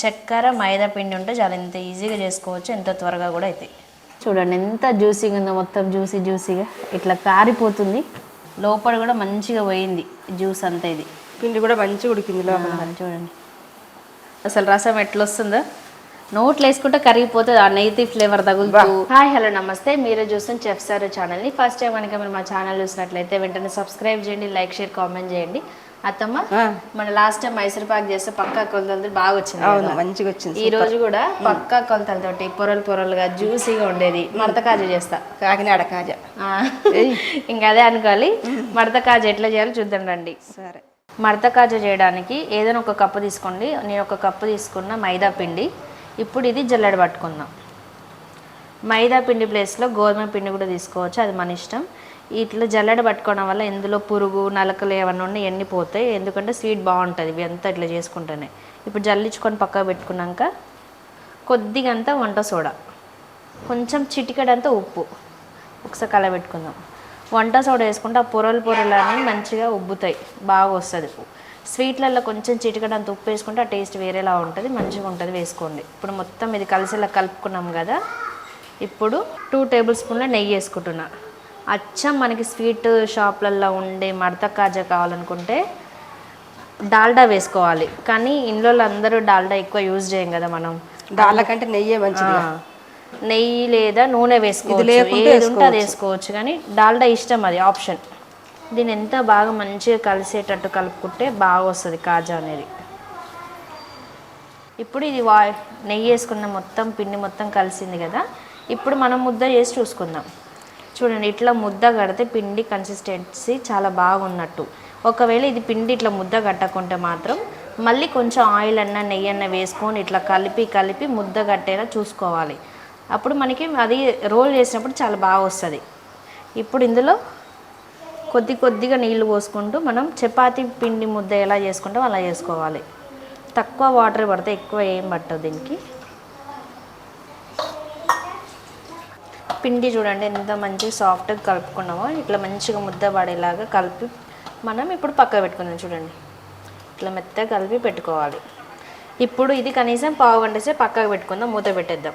చక్కెర మైదా పిండి ఉంటే చాలా ఎంత ఈజీగా చేసుకోవచ్చు. ఎంత త్వరగా కూడా అవుతాయి చూడండి ఎంత జ్యూసీగా ఉందో మొత్తం జ్యూసీ జ్యూసీగా ఇట్లా కారిపోతుంది. లోపల కూడా మంచిగా పోయింది జ్యూస్ అంతా ఇది. పిండి కూడా మంచిగా ఉడికింది లోపల చూడండి. అసలు రసం ఎట్లా వస్తుందో నోట్లో వేసుకుంటే కరిగిపోతుంది. ఆ నెయ్యి ఫ్లేవర్ తగులుతూ. హాయ్ హలో నమస్తే. మీరు చూస్తున్న చెఫ్ సార్ ఛానల్ని ఫస్ట్ టైం కనుక మీరు మా ఛానల్ చూసినట్లయితే వెంటనే సబ్స్క్రైబ్ చేయండి లైక్ షేర్ కామెంట్ చేయండి. అత్తమ్మ. మన లాస్ట్ టైం మైసూర్ పాక్ చేస్తే పక్కా కొలతలతో బాగా వచ్చింది అవును. మంచిగా వచ్చింది ఈ రోజు కూడా పక్కా కొలతలతోటి పొరలు పొరలుగా జ్యూసీగా ఉండేది. మడత కాజు చేస్తా. కాకినాడ కాజా. ఇంకా అదే అనుకోవాలి. మడత కాజు ఎట్లా చేయాలో చూద్దాం రండి. సరే. మడత కాజ చేయడానికి ఏదైనా ఒక కప్పు తీసుకోండి. నేను ఒక కప్పు తీసుకున్న మైదా పిండి. ఇప్పుడు ఇది జల్లెడ పట్టుకుందాం. మైదా పిండి ప్లేస్లో గోధుమ పిండి కూడా తీసుకోవచ్చు. అది మన ఇష్టం. ఇట్లా జల్లెడ పట్టుకోవడం వల్ల ఇందులో పురుగు నలకలు ఏమన్నా ఉన్నాయి ఎన్ని పోతాయి ఎందుకంటే స్వీట్ బాగుంటుంది ఇవి అంతా ఇట్లా చేసుకుంటేనే. ఇప్పుడు జల్లించుకొని పక్కకు పెట్టుకున్నాక కొద్దిగా అంతా వంట సోడా. కొంచెం చిటికెడంతా ఉప్పు. ఒకసారి కలబెట్టుకుందాం వంట సోడా వేసుకుంటే ఆ పొరలు పొరలు అనేవి మంచిగా ఉబ్బుతాయి బాగా వస్తుంది స్వీట్లలో కొంచెం చిటికడంత ఉప్పు వేసుకుంటే ఆ టేస్ట్ వేరేలా ఉంటుంది మంచిగా ఉంటుంది వేసుకోండి. ఇప్పుడు మొత్తం ఇది కలిసేలా కలుపుకున్నాం కదా. ఇప్పుడు టూ టేబుల్ స్పూన్ల నెయ్యి వేసుకుంటున్నాను అచ్చం మనకి స్వీట్ షాప్లలో ఉండే మడత కాజా కావాలనుకుంటే డాల్డా వేసుకోవాలి. కానీ ఇంట్లో అందరూ డాల్డా ఎక్కువ యూజ్ చేయం కదా మనం. డాళ్ళ కంటే నెయ్యే మంచిది నెయ్యి లేదా నూనె వేసుకోవచ్చు. ఏది ఉంటే అది వేసుకోవచ్చు. కానీ డాల్డా ఇష్టం అది ఆప్షన్. దీని ఎంత బాగా మంచిగా కలిసేటట్టు కలుపుకుంటే బాగా వస్తుంది కాజా అనేది. ఇప్పుడు ఇది వా నెయ్యి వేసుకున్న మొత్తం పిండి మొత్తం కలిసింది కదా. ఇప్పుడు మనం ముద్ద చేసి చూసుకుందాం. చూడండి ఇట్లా ముద్ద కడితే పిండి కన్సిస్టెన్సీ చాలా బాగున్నట్టు. ఒకవేళ ఇది పిండి ఇట్లా ముద్ద కట్టకుంటే మాత్రం మళ్ళీ కొంచెం ఆయిల్ అన్న నెయ్యి అన్న వేసుకొని ఇట్లా కలిపి కలిపి ముద్ద కట్టేలా చూసుకోవాలి. అప్పుడు మనకి అది రోల్ చేసినప్పుడు చాలా బాగా వస్తుంది. ఇప్పుడు ఇందులో కొద్ది కొద్దిగా నీళ్ళు పోసుకుంటూ మనం చపాతీ పిండి ముద్ద ఎలా చేసుకుంటామో అలా చేసుకోవాలి. తక్కువ వాటర్ పడితే ఎక్కువ ఏం పట్టదు దీనికి. పిండి చూడండి ఎంత మంచిగా సాఫ్ట్గా కలుపుకున్నామో ఇట్లా మంచిగా ముద్ద పడేలాగా కలిపి మనం ఇప్పుడు పక్క పెట్టుకుందాం చూడండి. ఇట్లా మెత్తగా కలిపి పెట్టుకోవాలి. ఇప్పుడు ఇది కనీసం పావు గంట సేపు పక్కకు పెట్టుకుందాం మూత పెట్టేద్దాం.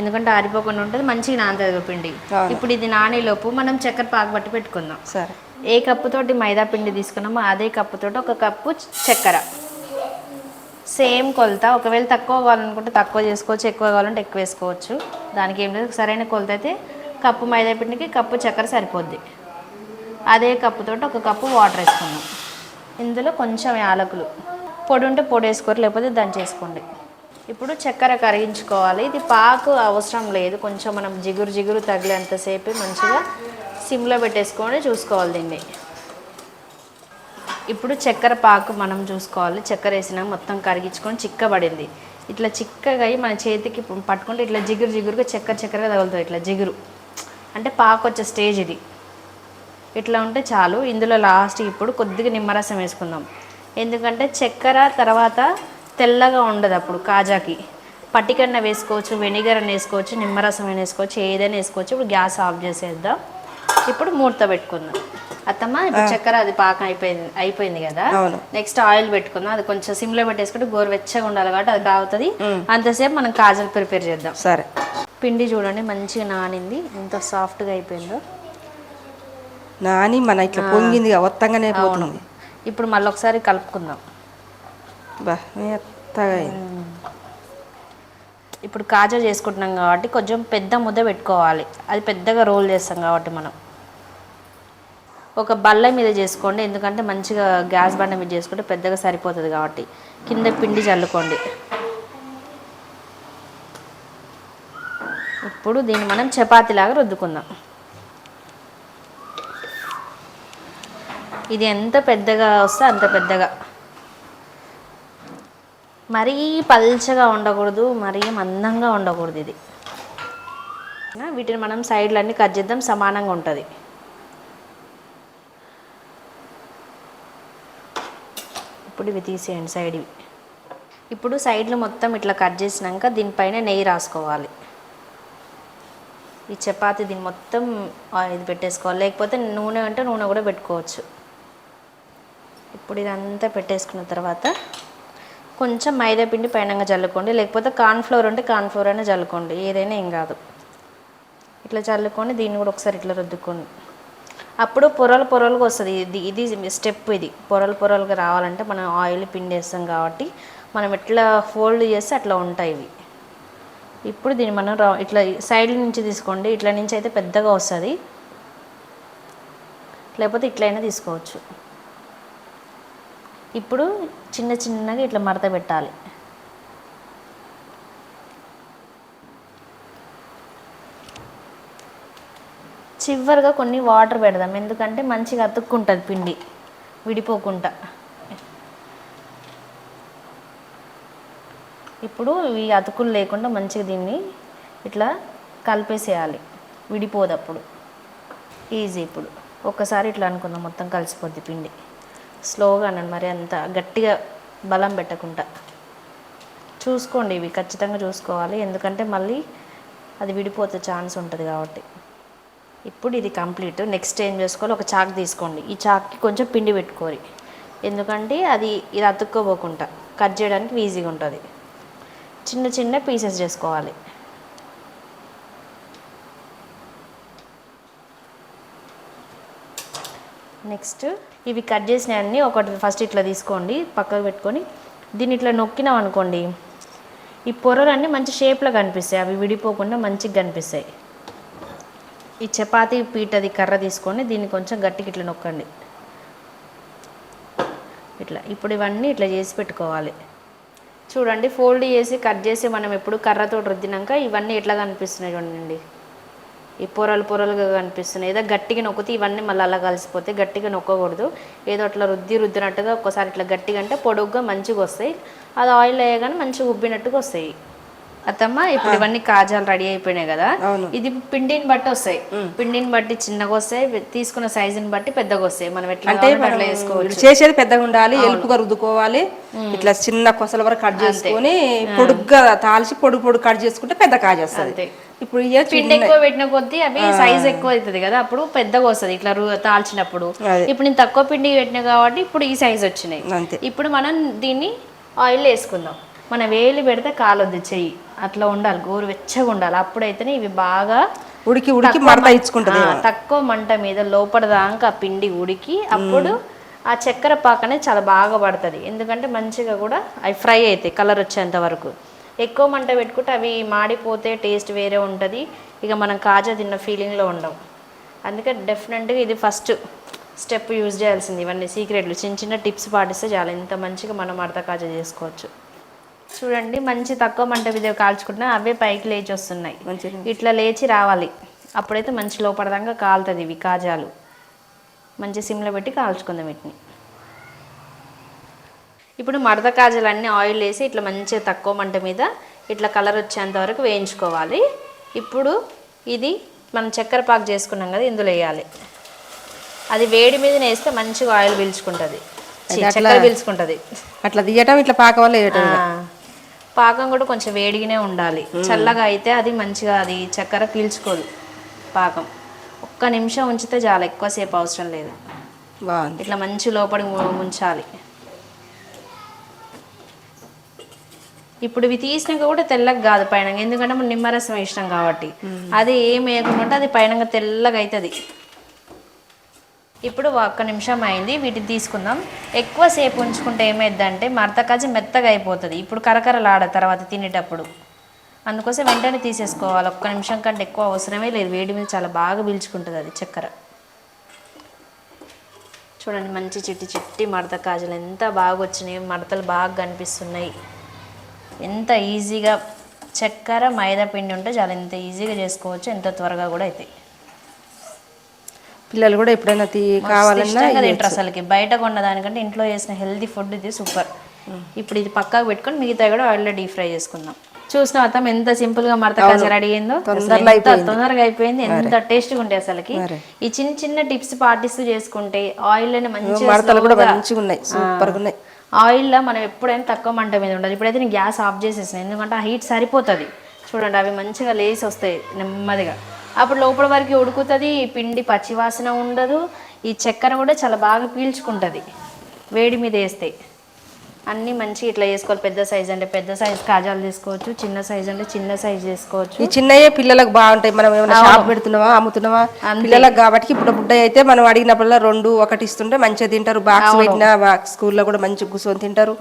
ఎందుకంటే ఆరిపోకుండా ఉంటుంది మంచిగా నానుతుంది కదా పిండి. ఇప్పుడు ఇది నానేలోపు మనం చక్కెర పాకు పట్టి పెట్టుకుందాం. సరే. ఏ కప్పుతోటి మైదా పిండి తీసుకున్నామో అదే కప్పుతోటి ఒక కప్పు చక్కెర. సేమ్ కొలత. ఒకవేళ తక్కువ కావాలనుకుంటే తక్కువ చేసుకోవచ్చు ఎక్కువ కావాలంటే ఎక్కువ వేసుకోవచ్చు. దానికి ఏం లేదు సరైన కొలత అయితే కప్పు మైదా పిండికి కప్పు చక్కెర సరిపోద్ది. అదే కప్పుతోటి ఒక కప్పు వాటర్ వేసుకున్నాం ఇందులో కొంచెం యాలకులు. పొడి ఉంటే పొడి వేసుకోరు లేకపోతే దంచేసుకోండి చేసుకోండి. ఇప్పుడు చక్కెర కరిగించుకోవాలి. ఇది పాకు అవసరం లేదు. కొంచెం మనం జిగురు జిగురు తగిలేంతసేపు మంచిగా సిమ్లో పెట్టేసుకొని చూసుకోవాలి దీన్ని. ఇప్పుడు చక్కెర పాకు మనం చూసుకోవాలి. చక్కెర వేసినా మొత్తం కరిగించుకొని చిక్కబడింది. ఇట్లా చిక్కగా మన చేతికి పట్టుకుంటే ఇట్లా జిగురు జిగురుగా చక్కెర చక్కెరగా తగులుతుంది ఇట్లా జిగురు. అంటే పాకు వచ్చే స్టేజ్ ఇది. ఇట్లా ఉంటే చాలు. ఇందులో లాస్ట్ ఇప్పుడు కొద్దిగా నిమ్మరసం వేసుకుందాం. ఎందుకంటే చక్కెర తర్వాత తెల్లగా ఉండదు అప్పుడు కాజాకి. పట్టికన్న వేసుకోవచ్చు వెనిగర్ అని వేసుకోవచ్చు నిమ్మరసం వేసుకోవచ్చు ఏదైనా వేసుకోవచ్చు. ఇప్పుడు గ్యాస్ ఆఫ్ చేసేద్దాం. ఇప్పుడు మూత పెట్టుకుందాం. అత్తమ్మ ఇప్పుడు చక్కెర అది పాకం అయిపోయింది అయిపోయింది కదా. నెక్స్ట్ ఆయిల్ పెట్టుకుందాం. అది కొంచెం సిమ్లో పెట్టేసుకుంటే గోరువెచ్చగా ఉండాలి కాబట్టి అది కాగుతుంది అంతసేపు మనం కాజలు ప్రిపేర్ చేద్దాం. సరే. పిండి చూడండి మంచిగా నానింది. ఎంత సాఫ్ట్గా అయిపోయిందో. నాని మన ఇట్లా పొంగింది ఒత్తంగానే పోతుంది ఇప్పుడు మళ్ళీ ఒకసారి కలుపుకుందాం. బా మెత్తగా ఇప్పుడు కాజా చేసుకుంటున్నాం కాబట్టి కొంచెం పెద్ద ముద్ద పెట్టుకోవాలి. అది పెద్దగా రోల్ చేస్తాం కాబట్టి మనం. ఒక బల్ల మీద చేసుకోండి. ఎందుకంటే మంచిగా గ్యాస్ బండ మీద చేసుకుంటే పెద్దగా సరిపోతుంది కాబట్టి. కింద పిండి చల్లుకోండి. ఇప్పుడు దీన్ని మనం చపాతీలాగా రుద్దుకుందాం. ఇది ఎంత పెద్దగా వస్తే అంత పెద్దగా. మరీ పల్చగా ఉండకూడదు మరీ మందంగా ఉండకూడదు ఇది. వీటిని మనం సైడ్లన్నీ కట్ చేద్దాం సమానంగా ఉంటుంది. ఇప్పుడు ఇవి తీసేయండి సైడ్ ఇవి. ఇప్పుడు సైడ్లు మొత్తం ఇట్లా కట్ చేసినాక దీనిపైన నెయ్యి రాసుకోవాలి. ఈ చపాతి దీన్ని మొత్తం ఇది పెట్టేసుకోవాలి. లేకపోతే నూనె అంటే నూనె కూడా పెట్టుకోవచ్చు. ఇప్పుడు ఇదంతా పెట్టేసుకున్న తర్వాత కొంచెం మైదా పిండి పైనంగా చల్లుకోండి. లేకపోతే కార్న్ఫ్లోర్ ఉంటే కార్న్ఫ్లోర్ అయినా చల్లుకోండి. ఏదైనా ఏం కాదు. ఇట్లా చల్లుకొని దీన్ని కూడా ఒకసారి ఇట్లా రుద్దుకోండి అప్పుడు పొరలు పొరలుగా వస్తుంది. ఇది ఇది స్టెప్ ఇది. పొరలు పొరలుగా రావాలంటే మనం ఆయిల్ పిండి వేస్తాం కాబట్టి మనం ఎట్లా ఫోల్డ్ చేస్తే అట్లా ఉంటాయి ఇవి. ఇప్పుడు దీన్ని మనం రా ఇట్లా సైడ్ నుంచి తీసుకోండి. ఇట్లా నుంచి అయితే పెద్దగా వస్తుంది. లేకపోతే ఇట్లయినా తీసుకోవచ్చు. ఇప్పుడు చిన్న చిన్నగా ఇట్లా మడత పెట్టాలి. చివరిగా కొన్ని వాటర్ పెడదాం. ఎందుకంటే మంచిగా అతుక్కుంటుంది పిండి. విడిపోకుండా. ఇప్పుడు ఈ అతుకులు లేకుండా మంచిగా దీన్ని ఇట్లా కలిపేసేయాలి. విడిపోదు అప్పుడు. ఈజీ ఇప్పుడు. ఒక్కసారి ఇట్లా అనుకుందాం. మొత్తం కలిసిపోద్ది పిండి. స్లోగా అనండి. మరి అంత గట్టిగా బలం పెట్టకుండా. చూసుకోండి ఇవి. ఖచ్చితంగా చూసుకోవాలి. ఎందుకంటే మళ్ళీ అది విడిపోతే ఛాన్స్ ఉంటుంది కాబట్టి. ఇప్పుడు ఇది కంప్లీట్. నెక్స్ట్ ఏం చేసుకోవాలి? ఒక చాక్ తీసుకోండి. ఈ చాక్కి కొంచెం పిండి పెట్టుకోరి. ఎందుకంటే అది ఇది అతుక్కోపోకుండా కట్ చేయడానికి ఈజీగా ఉంటుంది. చిన్న చిన్న పీసెస్ చేసుకోవాలి. నెక్స్ట్ ఇవి కట్ చేసినవన్నీ ఒకటి ఫస్ట్ ఇట్లా తీసుకోండి. పక్కకు పెట్టుకొని. దీన్ని ఇట్లా నొక్కినాం అనుకోండి. ఈ పొరలన్నీ మంచి షేప్లో కనిపిస్తాయి. అవి విడిపోకుండా మంచిగా కనిపిస్తాయి. ఈ చపాతీ పీటది కర్ర తీసుకొని దీన్ని కొంచెం గట్టికి ఇట్లా నొక్కండి. ఇట్లా ఇప్పుడు ఇవన్నీ ఇట్లా చేసి పెట్టుకోవాలి. చూడండి ఫోల్డ్ చేసి కట్ చేసి మనం ఎప్పుడు కర్రతో రుద్దినాక ఇవన్నీ ఎట్లా కనిపిస్తున్నాయి చూడండి. ఈ పొరలు పొరలుగా కనిపిస్తున్నాయి. ఏదో గట్టిగా నొక్కితే ఇవన్నీ మళ్ళీ అలా కలిసిపోతే గట్టిగా నొక్కకూడదు. ఏదో అట్లా రుద్ది రుద్దినట్టుగా ఒక్కసారి ఇట్లా గట్టిగా అంటే పొడుగ్గా మంచిగా వస్తాయి. అది ఆయిల్ వేయగానే మంచిగా ఉబ్బినట్టుగా వస్తాయి. అత్తమ్మ ఇప్పుడు ఇవన్నీ కాజాలు రెడీ అయిపోయినాయి కదా. ఇది పిండిని బట్టి వస్తాయి. పిండిని బట్టి చిన్నగా వస్తాయి తీసుకున్న సైజుని బట్టి పెద్దగా వస్తాయి. మనం ఎట్లా అంటే వేసుకోవచ్చు. చేసేది పెద్దగా ఉండాలి ఎలుపుగా రుద్దుకోవాలి. ఇట్లా చిన్న కొసల వరకు కట్ చేసుకొని పొడుగ్గా తాల్చి పొడుగు పొడుగు కట్ చేసుకుంటే పెద్ద కాజేస్తుంది అంతే. ఇప్పుడు పిండి ఎక్కువ పెట్టిన కొద్దీ అవి సైజ్ ఎక్కువ అవుతుంది కదా అప్పుడు పెద్దగా వస్తుంది. ఇట్లా తాల్చినప్పుడు. ఇప్పుడు నేను తక్కువ పిండి పెట్టిన కాబట్టి ఇప్పుడు ఈ సైజ్ వచ్చినాయి. ఇప్పుడు మనం దీన్ని ఆయిల్ వేసుకుందాం. మనం వేలి పెడితే కాలొద్దు చెయ్యి. అట్లా ఉండాలి గోరు వెచ్చగా ఉండాలి. అప్పుడైతేనే ఇవి బాగా ఉడికి ఉడికి మడత ఇచ్చుకుంటది తక్కువ మంట మీద లోపల దాకా ఆ పిండి ఉడికి అప్పుడు ఆ చక్కెర పాక అనేది చాలా బాగా పడుతుంది. ఎందుకంటే మంచిగా కూడా అవి ఫ్రై అవుతాయి కలర్ వచ్చేంత వరకు. ఎక్కువ మంట పెట్టుకుంటే అవి మాడిపోతే టేస్ట్ వేరే ఉంటుంది. ఇక మనం కాజా తిన్న ఫీలింగ్లో ఉండవు అందుకే డెఫినెట్గా ఇది ఫస్ట్ స్టెప్ యూజ్ చేయాల్సింది. ఇవన్నీ సీక్రెట్లు చిన్న చిన్న టిప్స్ పాటిస్తే చాలా. ఇంత మంచిగా మనం అర్థ కాజా చేసుకోవచ్చు. చూడండి మంచి తక్కువ మంట మీద కాల్చుకుంటున్నా అవే పైకి లేచి వస్తున్నాయి ఇట్లా లేచి రావాలి. అప్పుడైతే మంచి లోపడదాకా కాలుతుంది ఇవి కాజాలు. మంచి సిమ్లో పెట్టి కాల్చుకుందాం వీటిని. ఇప్పుడు మడత కాజాలన్నీ ఆయిల్ వేసి ఇట్లా మంచిగా తక్కువ మంట మీద ఇట్లా కలర్ వచ్చేంత వరకు వేయించుకోవాలి. ఇప్పుడు ఇది మనం చక్కెర పాకు చేసుకున్నాం కదా ఇందులో వేయాలి. అది వేడి మీద వేస్తే మంచిగా ఆయిల్ పీల్చుకుంటుంది. చక్కెర పీల్చుకుంటుంది. అట్లా తీయటం ఇట్లా పాక వల్ల వేయటం పాకం కూడా కొంచెం వేడిగానే ఉండాలి. చల్లగా అయితే అది మంచిగా అది చక్కెర పీల్చుకోదు పాకం. ఒక్క నిమిషం ఉంచితే చాలా ఎక్కువసేపు అవసరం లేదు. బాగుంది. ఇట్లా మంచి లోపలి ముంచాలి. ఇప్పుడు ఇవి తీసినాక కూడా తెల్లగా కాదు పైన ఎందుకంటే మనం నిమ్మరసం వేసినాం కాబట్టి. అది ఏం వేయకుండా అది పైన తెల్లగా అవుతుంది ఇప్పుడు ఒక్క నిమిషం అయింది వీటిని తీసుకుందాం. ఎక్కువసేపు ఉంచుకుంటే ఏమైందంటే మరతకాజి మెత్తగా అయిపోతుంది. ఇప్పుడు కరకరలాడ తర్వాత తినేటప్పుడు. అందుకోసం వెంటనే తీసేసుకోవాలి. ఒక్క నిమిషం కంటే ఎక్కువ అవసరమే లేదు. వేడి మీద చాలా బాగా పీల్చుకుంటుంది అది చక్కెర. చూడండి మంచి చిట్టి చిట్టి మడత కాజులు ఎంత బాగా వచ్చినాయి మడతలు బాగా కనిపిస్తున్నాయి. ఎంత ఈజీగా చక్కెర మైదా పిండి ఉంటే చాలా ఎంత ఈజీగా చేసుకోవచ్చు ఎంత త్వరగా కూడా అవుతాయి పిల్లలు కూడా ఎప్పుడైనా కావాలన్నా తింటారు అసలుకి. బయట కొన్న దానికంటే ఇంట్లో చేసిన హెల్తీ ఫుడ్ ఇది సూపర్. ఇప్పుడు ఇది పక్కకు పెట్టుకొని మిగతా కూడా ఆయిల్లో డీప్ ఫ్రై చేసుకుందాం. చూసిన అర్థం ఎంత సింపుల్గా మడత కాజా రెడీ అయిందో? అసలు తొందరలో ఎంత తొందరగా అయిపోయింది. ఎంత టేస్ట్గా ఉంటాయి అసలుకి. మరి. ఈ చిన్న చిన్న టిప్స్ పాటిస్తూ చేసుకుంటే ఆయిల్ అని మంచిగా ఉన్నాయి. ఆయిల్లో మనం ఎప్పుడైనా తక్కువ మంట మీద ఉండాలి. ఇప్పుడైతే నేను గ్యాస్ ఆఫ్ చేసేసాను. ఎందుకంటే ఆ హీట్ సరిపోతుంది. చూడండి అవి మంచిగా లేసి వస్తాయి నెమ్మదిగా. అప్పుడు లోపల వరకు ఉడుకుతుంది పిండి పచ్చివాసన ఉండదు ఈ చక్కెర కూడా చాలా బాగా పీల్చుకుంటుంది వేడి మీద వేస్తే. అన్నీ మంచి ఇట్లా చేసుకోవాలి. పెద్ద సైజ్ అంటే పెద్ద సైజ్ కాజాలు తీసుకోవచ్చు చిన్న సైజ్ అంటే చిన్న సైజ్ చేసుకోవచ్చు. ఈ చిన్నయే పిల్లలకు బాగుంటాయి. మనం ఏమైనా షాప్ పెడుతున్నావా అమ్ముతున్నావా పిల్లలకు కాబట్టి ఇప్పుడు బుడ్డ అయితే మనం అడిగినప్పుడల్లా రెండు ఒకటి ఇస్తుంటే మంచిగా తింటారు. బాక్స్ పెట్టినా స్కూల్లో కూడా మంచిగా కూర్చొని తింటారు.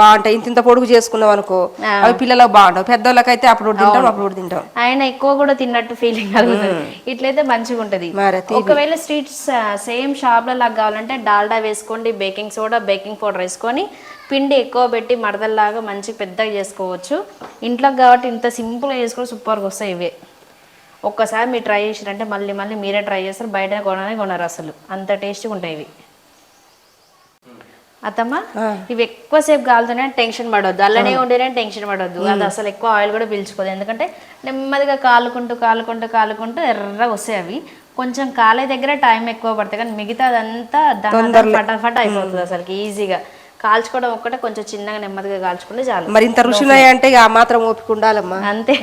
బాగుంటాయి. ఇంత ఇంత పొడుగు చేసుకున్నాం అనుకో అవి పిల్లలకు బాగుంటాయి. పెద్దోళ్ళకైతే అప్పుడు ఒకటి తింటాం అప్పుడు తింటాం. ఆయన ఎక్కువ కూడా తిన్నట్టు ఫీలింగ్ కలుగుతుంది. ఇట్లయితే మంచిగా ఉంటది. ఒకవేళ స్ట్రీట్స్ సేమ్ షాప్లో లాగా కావాలంటే డాల్డా వేసుకోండి బేకింగ్ సోడా బేకింగ్ పౌడర్ వేసుకొని పిండి ఎక్కువ పెట్టి మడతల్లాగా మంచి పెద్దగా చేసుకోవచ్చు. ఇంట్లోకి కాబట్టి ఇంత సింపుల్గా చేసుకొని సూపర్గా వస్తాయి ఇవే. ఒక్కసారి మీరు ట్రై చేసిరంటే మళ్ళీ మళ్ళీ మీరే ట్రై చేస్తారు బయట కొననే కొనరు అసలు. అంత టేస్ట్గా ఉంటాయి ఇవి. అత్తమ్మ ఇవి ఎక్కువసేపు కాలుతూనే టెన్షన్ పడవద్దు అల్లనే ఉండేనే టెన్షన్ పడవద్దు అది అసలు ఎక్కువ ఆయిల్ కూడా పీల్చుకోదు. ఎందుకంటే నెమ్మదిగా కాలుకుంటూ కాలుకుంటూ కాలుకుంటూ ఎర్రగా వస్తాయి అవి. కొంచెం కాలే దగ్గర టైం ఎక్కువ పడుతుంది కానీ మిగతా అదంతా దాని ఫటాఫట్ అయిపోతుంది అసలు ఈజీగా. కాల్చుకోవడం ఒక్కటే కొంచెం చిన్నగా నెమ్మదిగా కాల్చుకుంటే చాలు. మరి ఇంత రుచినాయి అంటే ఆ మాత్రం ఓపిక ఉండాలమ్మా. అంతే.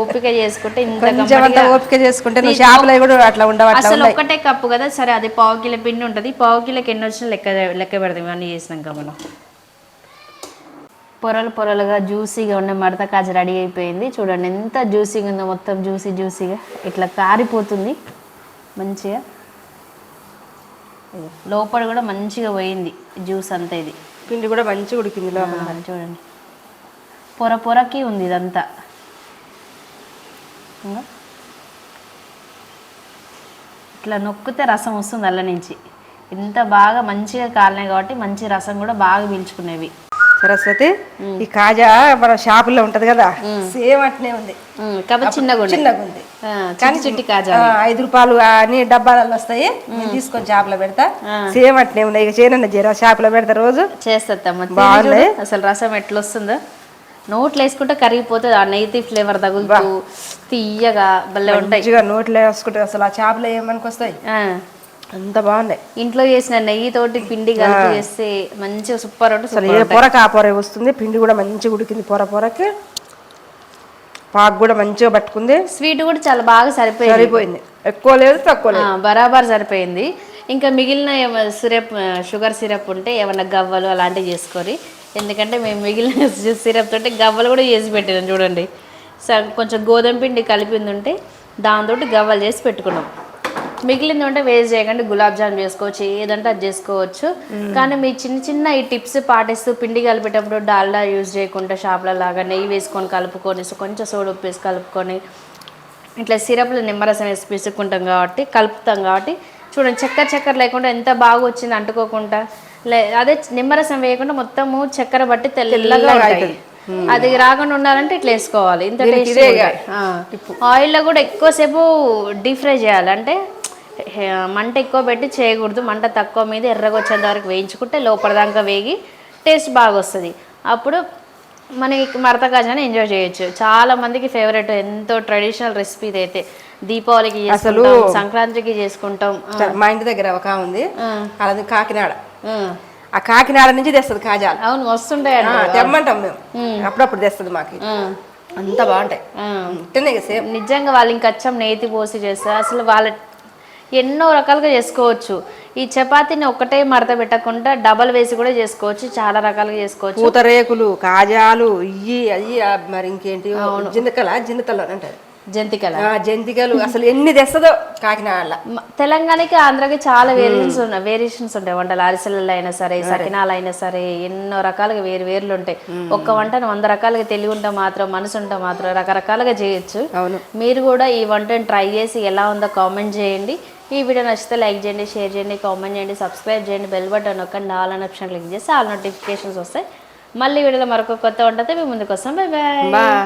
ఓపిక చేసుకుంటే ఇంత ఓపిక చేసుకుంటే షాపులో కూడా అట్లా ఉండవు అసలు ఒక్కటే కప్పు కదా సరే అది పావు కిలో పిండి ఉంటుంది. పావు కిలోకి ఎన్ని వచ్చినా లెక్క లెక్క పెడతాం ఇవన్నీ చేసినాక మనం. పొరలు పొరలుగా జ్యూసీగా ఉన్న మడత కాజు రెడీ అయిపోయింది. చూడండి ఎంత జ్యూసీగా ఉందో మొత్తం జ్యూసీ జ్యూసీగా ఇట్లా కారిపోతుంది. మంచిగా. లోపల కూడా మంచిగా పోయింది జ్యూస్ అంతా ఇది. పిండి కూడా మంచిగా ఉడికింది లోపల. చూడండి. పొర పొరకి ఉంది ఇదంతా. ఇట్లా నొక్కితే రసం వస్తుంది అల్ల నుంచి. ఇంత బాగా మంచిగా కాలినాయి కాబట్టి మంచి రసం కూడా బాగా పీల్చుకునేవి. సరస్వతి ఈ కాజా మన షాపుల్లో ఉంటది కదా సేమ్ అట్నే ఉంది. కాబట్టి చిన్నగా చిన్నగా ఉంది చిట్టి చిట్టి కాజా ఐదు రూపాయలు అన్ని డబ్బాలలో వస్తాయి నేను తీసుకొని షాపులో పెడతా. సేమ్ అట్నే ఉన్నాయి. ఇక చేయనన్న జరా షాపులో పెడతా రోజు. చేస్తామ్మా బాగున్నాయి. అసలు రసం ఎట్లా వస్తుందో నోట్లు వేసుకుంటే కరిగిపోతుంది ఆ నెయ్యి ఫ్లేవర్ తగులుతూ తీయగా భలే ఉంటాయి. నోట్లో వేసుకుంటే అసలు ఆ చేపలు ఏమనికి వస్తాయి ఆ. అంత బాగున్నాయి. ఇంట్లో చేసిన నెయ్యి తోటి పిండి కలిపి చేస్తే మంచిగా సూపర్ ఉంటుంది అసలు ఏ పొర ఆ పొర వస్తుంది పిండి కూడా మంచిగా ఉడికింది పొర పొరకి. పాకు కూడా మంచిగా పట్టుకుంది. స్వీట్ కూడా చాలా బాగా సరిపోయింది. సరిపోయింది. ఎక్కువ లేదు తక్కువ లేదు. బరాబర్ సరిపోయింది. ఇంకా మిగిలిన సిరప్ షుగర్ సిరప్ ఉంటే ఏమన్నా గవ్వలు అలాంటివి చేసుకొని ఎందుకంటే మేము మిగిలిన సిరప్ తోటి గవ్వలు కూడా చేసి పెట్టినాం చూడండి. కొంచెం గోధుమ పిండి కలిపింది ఉంటే దాంతో గవ్వలు చేసి పెట్టుకున్నాం. మిగిలింది ఉంటే వేస్ట్ చేయకండి. గులాబ్ జామ్ చేసుకోవచ్చు ఏదంటే అది చేసుకోవచ్చు. కానీ మీ చిన్న చిన్న ఈ టిప్స్ పాటిస్తూ పిండి కలిపేటప్పుడు డాల్డా యూజ్ చేయకుండా షాప్ల లాగా నెయ్యి వేసుకొని కలుపుకొని కొంచెం సోడా ఉప్పు వేసి కలుపుకొని ఇట్లా సిరప్లు నిమ్మరసం వేసి పిసుక్కుంటాం కాబట్టి కలుపుతాం కాబట్టి చూడండి చక్కెర చక్కెర లేకుండా ఎంత బాగా వచ్చింది అంటుకోకుండా. లే అదే నిమ్మరసం వేయకుండా మొత్తము చక్కెర బట్టి తెల్లగా ఉంటాయి. అది రాకుండా ఉండాలంటే ఇట్లా వేసుకోవాలి. ఇంత టేస్ట్ ఆయిల్లో కూడా ఎక్కువసేపు డీప్ ఫ్రై చేయాలి అంటే మంట ఎక్కువ పెట్టి చేయకూడదు. మంట తక్కువ మీద ఎర్రగా వచ్చేంత వరకు వేయించుకుంటే లోపల దాకా వేగి టేస్ట్ బాగా వస్తుంది. అప్పుడు మనకి మడత కాజాని ఎంజాయ్ చేయొచ్చు. చాలా మందికి ఫేవరెట్ ఎంతో ట్రెడిషనల్ రెసిపీ అయితే. దీపావళికి చేసుకుంటాం సంక్రాంతికి చేసుకుంటాం. మా ఇంటి దగ్గర ఒక ఉంది. అది కాకినాడ. ఆ. కాకినాడ నుంచి తెస్తుంది కాజాలు. అవును వస్తుంటాయండి ఆ, తెమ్మంటాం మేము. అప్పుడప్పుడు తెస్తుంది మాకు. అంత బాగుంటాయి. నిజంగా వాళ్ళు ఇంకా అచ్చం నేతి పోసి చేస్తారు. అసలు వాళ్ళ ఎన్నో రకాలుగా చేసుకోవచ్చు. ఈ చపాతీని ఒక్కటే మడత పెట్టకుండా డబల్ వేసి కూడా చేసుకోవచ్చు. చాలా రకాలుగా చేసుకోవచ్చు. పూతరేకులు కాజాలు ఇయ్యి అయ్యి ఆ, మరి ఇంకేంటి? జిందకల జిందకల్లో అంటారు. జంతికల. జంతికలు అసలు ఎన్ని తెస్తుందో కాకినాడ తెలంగాణకి ఆంధ్రాకి చాలా వేరియేషన్స్ ఉన్నాయి. వేరియేషన్స్ ఉంటాయి. వంటలు అరిసెలలో అయినా సరే సకినాలు అయినా సరే ఎన్నో రకాలుగా వేరు వేర్లు ఉంటాయి. ఒక్క వంటను వంద రకాలుగా తెలివి ఉంటే మాత్రం మనసు ఉంటే మాత్రం రకరకాలుగా చేయొచ్చు. మీరు కూడా ఈ వంటను ట్రై చేసి ఎలా ఉందో కామెంట్ చేయండి. ఈ వీడియో నచ్చితే లైక్ చేయండి షేర్ చేయండి కామెంట్ చేయండి సబ్స్క్రైబ్ చేయండి బెల్ బటన్ నొక్కండి ఆల్ అనే ఆప్షన్ క్లిక్ చేసి ఆల్ నోటిఫికేషన్స్ వస్తాయి. మళ్ళీ వీడియోలో మరొక కొత్త ఉంటుంది. మేము ముందుకు వస్తాం. Bye bye bye.